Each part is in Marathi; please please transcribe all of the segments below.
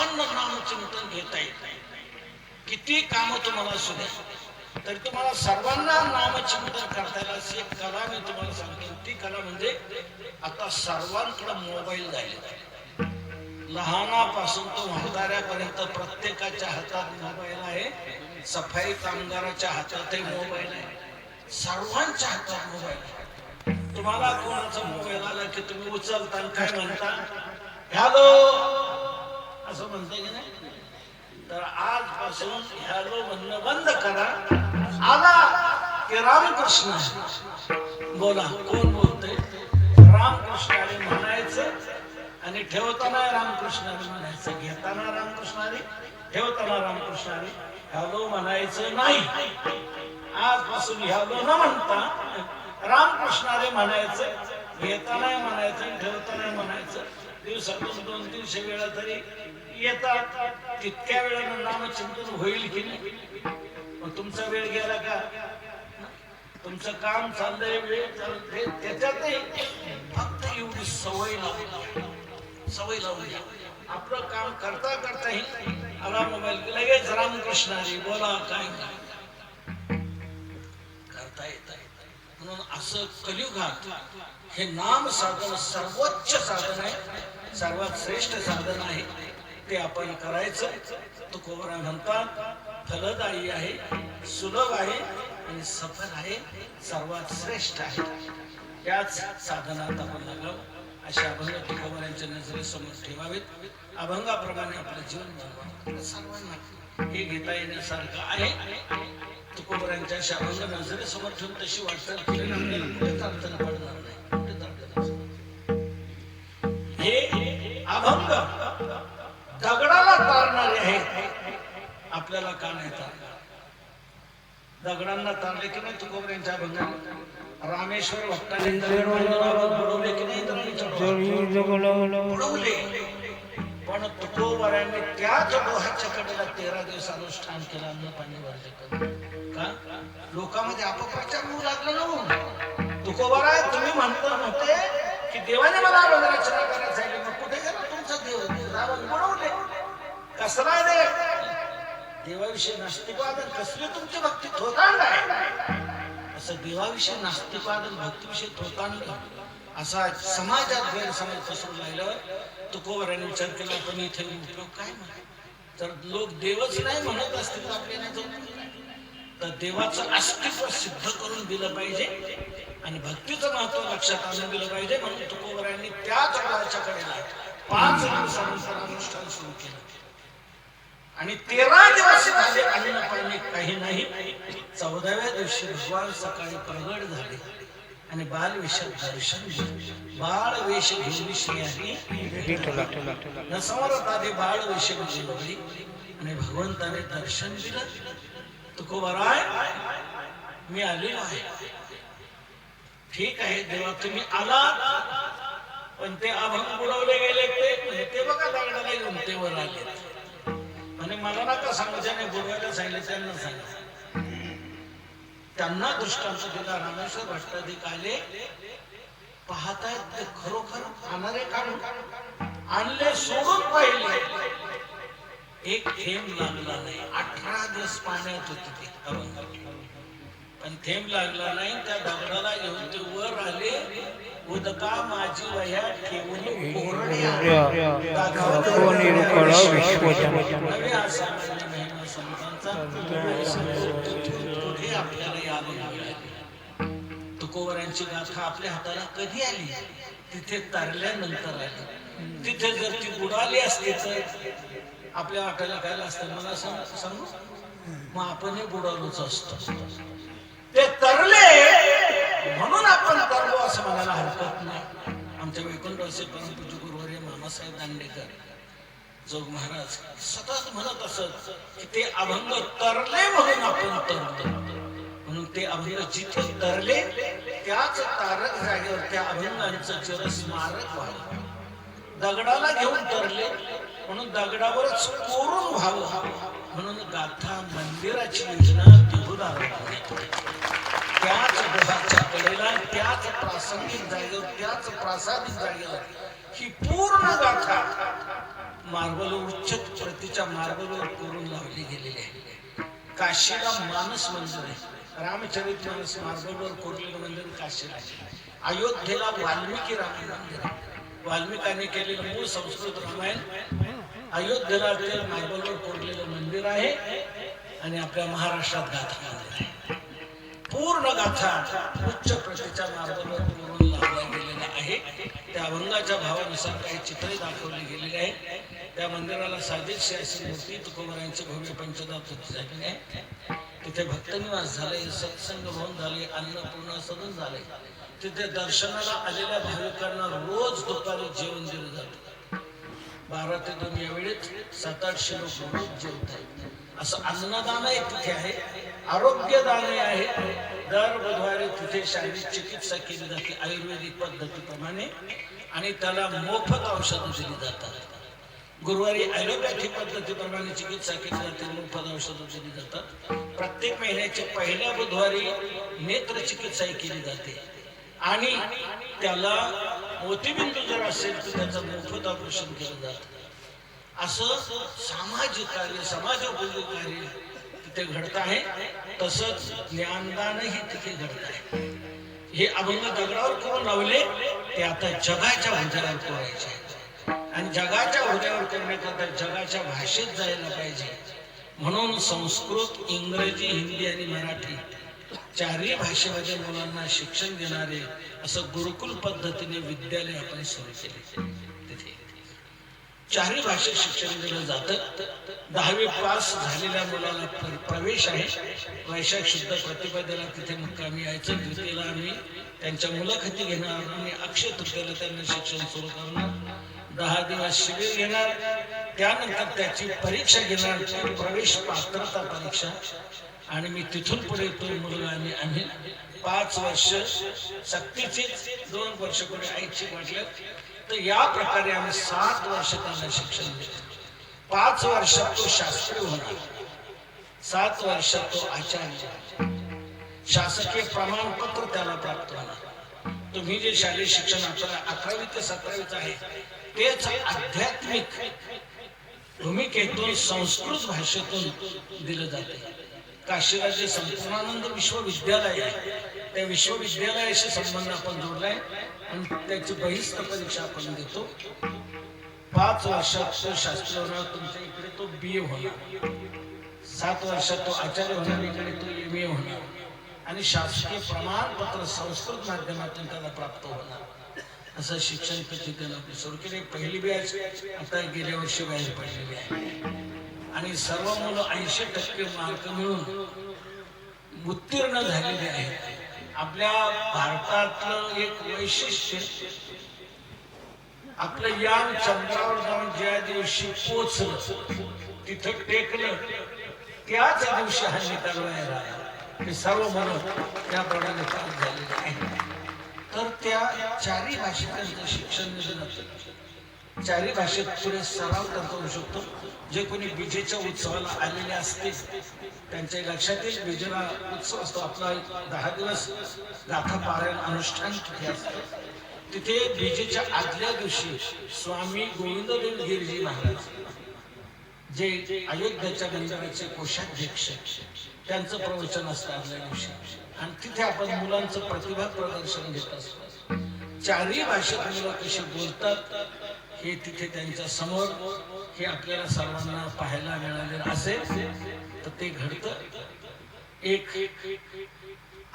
सर्वांना नामचिंतन घेता येत नाही. किती काम तुम्हाला असू द्या तर तुम्हाला सर्वांना नामचिंतन करता येईल अशी एक कला मी तुम्हाला सांगतो. ती कला म्हणजे आता सर्वांकडे मोबाईल झाले. लहानापासून तो म्हाताऱ्यापर्यंत प्रत्येकाच्या हातात मोबाईल आहे. सफाई कामगाराच्या हातातही मोबाईल आहे. सर्वांच्या हातात मोबाईल आहे. तुम्हाला कोणाचा मोबाईल आला की तुम्ही उचलता काय म्हणता? हॅलो? असं म्हणता की नाही? तर आजपासून हॅलो म्हणणं बंद करा. आला की रामकृष्ण. बोला कोण बोलतोय? रामकृष्ण म्हणायचं आणि ठेवताना रामकृष्णाने म्हणायचं. घेताना रामकृष्णाने ठेवताना रामकृष्णाने. ह्यालो हॅलो म्हणायचं नाही. आजपासून हॅलो न म्हणता रामकृष्ण म्हणायचं घेताना म्हणायचं ठेवताना म्हणायचं. दिवसातून दोन तीनशे वेळा तरी येतात तितक्या वेळानं नामचिंतन होईल की नाही? मग तुमचा वेळ गेला का? तुमचं काम चाललंय वेळ चालते त्याच्यातही फक्त एवढी सवय लावली सवय लावली आपलं काम करता करताही आला मोबाईल लगेच रामकृष्ण हरी बोला काय करता येत म्हणून असं कलियुगात हे नाम साधन सर्वोच्च साधन आहे सर्वात श्रेष्ठ साधन आहे. ते आपण करायचं. तुकोबरा म्हणतात फलदायी आहे सुलभ आहे आणि सफल आहे सर्वात श्रेष्ठ आहे. त्याच साधनात आपण लागावं अशा अभंग तुकोबऱ्यांच्या नजरेसमोर ठेवावेत. अभंगाप्रमाणे आपलं जीवन जगावं सर्वांना हे घेता येण्यासारखं आहे. तुकोबऱ्यांच्या अशा अभंग नजरेसमोर ठेवून तशी वाटचाल केली आपल्याला कुठेच अडचण पडणार नाही. कुठेच अडचण हे अभंग दगडाला तारणारे आहे आपल्याला का नाही तारणार? दगडांना तारले की नाही तुकोबऱ्यांच्या अभंगाने रामेश्वर भक्तांनी बुडवले की नाही बुडवले. पण तुकोबऱ्यांनी त्याच लोहाच्या कडेला तेरा दिवस अनुष्ठान केलं अन्न पाणी भरले का? लोकांमध्ये अपप्रचार होऊ लागला ना हो. तुकोबरा तुम्ही म्हणता म्हणते की देवाने मला अभंग रचना करायला सांगितली मग कुठे गेला तुमचा देव रावण बुडवले कसला रे? देवाविषयी नास्तिकवादन कसले तुमचे भक्ती थोतांड आहे असं देवाविषयी नास्तिकवादन भक्तीविषयी थोतांड असा समाजात गैरसमज पसरून राहिलं तुकोबराने विचार केला आपण इथे उपयोग काय म्हणा? तर लोक देवच नाही म्हणत असतील तर आपल्याला तर देवाचं अस्तित्व सिद्ध करून दिलं पाहिजे आणि भक्तीचं महत्त्व लक्षात आणून दिलं पाहिजे म्हणून तुकोबरायांनी त्याच काळाच्या कडेला पाच दिवसानंतर अनुष्ठान सुरू केलं. आणि तेरा दिवस झाले अन्न पाणी काही नाही. चौदाव्या दिवशी भगवान सकाळी प्रगट झाले आणि बाल विषय दर्शन बाळ वेश घेऊन श्रेयाने नसमोरात आले बाळ वेश घेऊन आणि भगवंताने दर्शन दिलं. तुकोबराय मी आलेलो आहे. ठीक आहे देवा तुम्ही आला पण ते अभंग बुडवले गेले ते बघा दागडाला येऊन ते वर आले आणि मला नका सांगू ज्याने बुडवायला सांगितलं त्यांना सांगितलं त्यांना दृष्टांत दिला रामेश्वर भट्टाधिक आले. पाहतायत ते खरोखर आणले काढून आणले सोडून पाहिले. एक थेंब लागला नाही. अठरा दिवस पाण्यात होते ते अभंग पण थेंब लागला नाही त्या दगडाला घेऊन ते वर आले. उदका माझी वह्या ठेवून कोणी विश्वजन महिमा संतांचा पुढे आपल्याला लागलं. तुकोवरांची गाथा आपल्या हाताला कधी आली? तिथे तरल्यानंतर आली. तिथे जर ती बुडाली असती तर आपल्या वाटायला काय असतं मला सांग सांगू? मग आपणही बुडालोच असतो. म्हणून आपण तरलो असं म्हणायला हरकत नाही. आमच्या वैकुंठवासी परमपूज्य गुरुवर्य मामासाहेब दांडेकर जोग महाराज सतत म्हणत असत की ते अभंग तरले म्हणून आपण तरतो. म्हणून ते अभंग जिथे तरले त्याच तारक जागेवर त्या अभंगांचं चिरस्मारक व्हावं. दगडाला घेऊन तरले म्हणून दगडावरच कोरून व्हावं. म्हणून गाथा मंदिराची योजना देहुदार त्याच डोहाच्या कडेला त्याच प्रासंगिक जागेवर त्याच प्रासादिक जागेवर ही पूर्ण गाथा मार्बल उच्च प्रतीच्या मार्बलवर करून लावली गेलेली आहे. काशीला मानस मंदिर आहे. रामचरित मानस मार्बलवर कोरलेलं मंदिर काशीला आहे. अयोध्येला वाल्मिकी राम मंदिर आहे. वाल्मिकांनी केलेलं मूळ संस्कृत रामायण अयोध्येला मार्बलवर कोरलेलं मंदिर आहे आणि आपल्या महाराष्ट्रात गाथा मंदिर आहे. पूर्ण गाथा उच्च प्रतीच्या मार्गावर पूर्ण लावल्या गेलेला आहे. त्या अभंगाच्या भावानुसार काही चित्रे दाखवली गेलेली आहेत त्या मंदिराला साजेशी अशी मूर्ती तुकोबरांची भव्य पंचदात झालेली आहे. तिथे भक्तनिवास झाले सत्संग भवन झाले अन्नपूर्णा सदन झाले. तिथे दर्शनाला आलेल्या भाविकांना रोज दुपारी जेवण दिलं जात. बारा ते दोन या वेळेत सात आठशे लोक रोज जेवत आहेत असं अन्नदान एक तिथे आहे. आरोग्यदान आहे. दर बुधवारी तिथे शारीरिक चिकित्सा केली जाते आयुर्वेदिक पद्धतीप्रमाणे आणि त्याला मोफत औषधं दिली जातात. गुरुवारी ॲलोपॅथी पद्धतीप्रमाणे चिकित्सा केली जाते मोफत औषधं दिली जातात. प्रत्येक महिन्याच्या पहिल्या बुधवारी नेत्र चिकित्साही केली जाते. आणि त्याला मोतीबिंदू जर असेल तर त्याचं मोफत ऑपरेशन केलं जातं. असं सामाजिक कार्य समाज उपयोगी कार्य तिथे घडत आहे तसंच ज्ञानदानही तिथे घडत आहे. हे अभंग दगडावर करून लावले ते आता जगाच्या भाज्याला कोरायचे आणि जगाच्या हुद्यावर करण्याकरता जगाच्या भाषेत जायला पाहिजे. म्हणून संस्कृत इंग्रजी हिंदी आणि मराठी चारही भाषेमध्ये मुलांना शिक्षण देणारे असं गुरुकुल पद्धतीने विद्यालय आपण सुरू केले. चारही भाषेत शिक्षण दिलं जातं. दहावी पास झालेल्या मुलाला प्रवेश आहे. वैशाख शुद्ध प्रतिपदेला तिथे मुक्कामी यायचं. द्वितीयला आम्ही त्यांच्या मुलाखती घेणार. आणि अक्षय तृतीयेला त्यांना शिक्षण सुरू करणार. दहा दिवस शिबिर घेणार. त्यानंतर त्याची परीक्षा घेणार. प्रवेश पात्रता परीक्षा. आणि मी तिथून पुढे तो मुलगा आणि आम्ही पाच वर्ष सक्तीचे दोन वर्ष पुढे ऐच्छिक म्हटलं तर या प्रकारे आम्ही सात वर्ष त्यांना शिक्षण देतो पाच वर्षात तो शास्त्री होणार. सात वर्षात तो आचार्य. शासकीय प्रमाणपत्र त्याला प्राप्त होणार. तुम्ही जे शालेय शिक्षण अकरावी ते सतरावीच आहे तेच आध्यात्मिक भूमिकेतून संस्कृत भाषेतून दिलं जाते. काशीराजे संपूर्णानंद विश्वविद्यालय आहे. त्या विश्वविद्यालयाशी संबंध आपण जोडलाय. त्याची बहिस्त परीक्षा आपण देतो. पाच वर्षात तो शास्त्री होणार तुमच्या इकडे तो बी ए होणार. सात वर्षात तो आचार्य होणार इकडे तो एम ए होणार. आणि शासकीय प्रमाणपत्र संस्कृत माध्यमातून त्याला प्राप्त होणार. असं शिक्षण पद्धतीनं त्याला सुरू केली. पहिली बॅच आता गेल्या वर्षी बाहेर पडलेली आहे. आणि सर्व मुलं ऐंशी टक्के मार्क मिळून उत्तीर्ण झालेले आहेत. आपल्या भारतातलं एक वैशिष्ट्य आपलं यान चंद्रावर जाऊन ज्या दिवशी पोचलं तिथं टेकलं त्याच दिवशी हा निकाल बाहेर हे सर्व मुलं त्याप्रमाणे पास झालेलं आहेत तर त्या चारही भाषिकांचं शिक्षण जातं चारही भाषेत पुढे सराव करता येऊ शकतो. जे कोणी विजेच्या उत्सवाला आलेले असते त्यांच्या लक्षात येईल विजेला उत्सव असतो. आपला एक दहा दिवस गाथा पारायण अनुष्ठान तिथे असतं. तिथे विजेच्या आदल्या दिवशी स्वामी गोविंददेव गिरजी महाराज जे अयोध्याच्या मंदिराचे कोषाध्यक्ष त्यांचं प्रवचन असतं आदल्या दिवशी. आणि तिथे आपण मुलांचं प्रतिभा प्रदर्शन घेत असतो. चारही भाषेत मुलं कशी बोलतात हे तिथे त्यांच्यासमोर हे आपल्याला सर्वांना पाहायला मिळालेलं असेल तर ते घडत. एक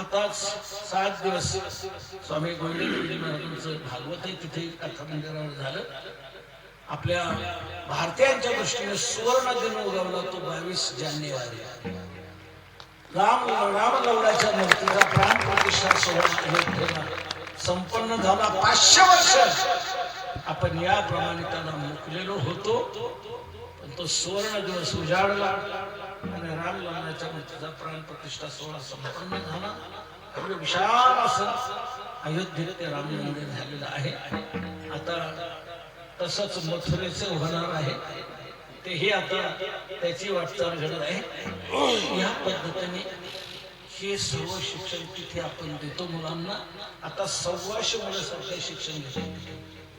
आता सात दिवस स्वामी गोविंद महाराजांचं भागवत आहे तिथे कथा मंदिरावर झालं. आपल्या भारतीयांच्या दृष्टीने सुवर्ण दिन उगवला तो बावीस जानेवारी. राम रामलवडाच्या मूर्तीचा प्राण प्रतिष्ठा सोहळा संपन्न झाला. पाचशे वर्ष आपण याप्रमाणे त्याला मुकलेलो होतो. पण तो सुवर्ण दिवस उजाडला आणि राम लग्नाच्या मूर्तीचा प्राण प्रतिष्ठा सोहळा संपन्न झाला. एवढं विशाल असं अयोध्येत ते राम मंदिर झालेलं आहे. आता तसंच मथुरेचं होणार आहे. तेही आता त्याची वाटचाल घडत आहे. या पद्धतीने हे सर्व शिक्षण तिथे आपण देतो मुलांना. आता सव्वाशे मुलं शिक्षण घेतो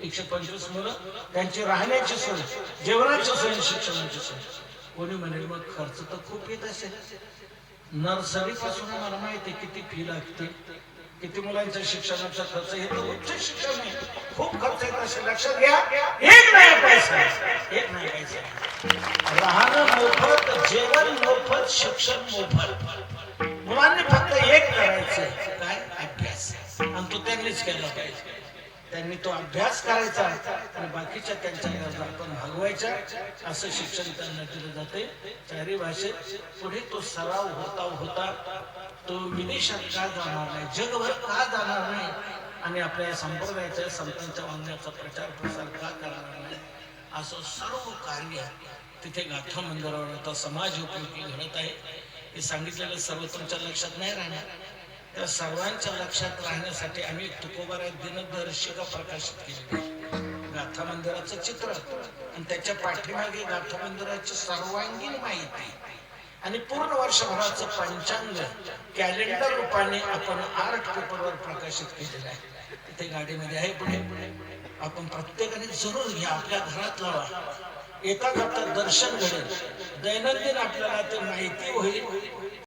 एकशे पंचवीस मुलं त्यांची राहण्याची सोय जेवणाची सोय शिक्षणाची सोय कोणी म्हणेल मग खर्च तर खूप येत असेल. नर्सरी पासून मला माहिती किती फी लागते. किती मुलांच्या शिक्षणाचा खर्च हे तर उच्च शिक्षण आहे. खूप खर्च येत असेल. लक्षात घ्या. एक नाही पैसा. एक नाही पैसा. राहणं मोफत जेवण मोफत शिक्षण मोफत. मुलांनी फक्त एक करायचं काय? अभ्यास. आणि तो त्यांनीच केला पाहिजे. त्यांनी तो अभ्यास करायचा आणि बाकीच्या त्यांच्या गरजा आपण भागवायच्या असं शिक्षण त्यांना दिलं जाते. चारी भाषेत पुढे तो सराव होता होता तो विदेशात का जाणार नाही जगभर का जाणार नाही आणि आपल्या या संप्रदायाच्या संतांच्या वांग्याचा प्रचार प्रसार का करणार नाही असं सर्व कार्य तिथे गाथा मंदिरावर आता समाज उपयोगी घडत आहे. हे सांगितलेलं सर्व तुमच्या लक्षात नाही राहणार. त्या सर्वांच्या लक्षात राहण्यासाठी आम्ही तुकोबारा दिनदर्शिका प्रकाशित केली. गाथा मंदिराचं चित्र आणि त्याच्या पाठीमागे गाथा मंदिराची सर्वांगीण माहिती आणि पूर्ण वर्षभराचं पंचांग कॅलेंडर रूपाने आपण आर्ट पेपरवर प्रकाशित केलेलं आहे. ते गाडीमध्ये आहे पुढे. आपण प्रत्येकाने जरूर घ्या आपल्या घरात लावा. एका करता दर्शन घडेल. दैनंदिन आपल्याला ते माहिती होईल.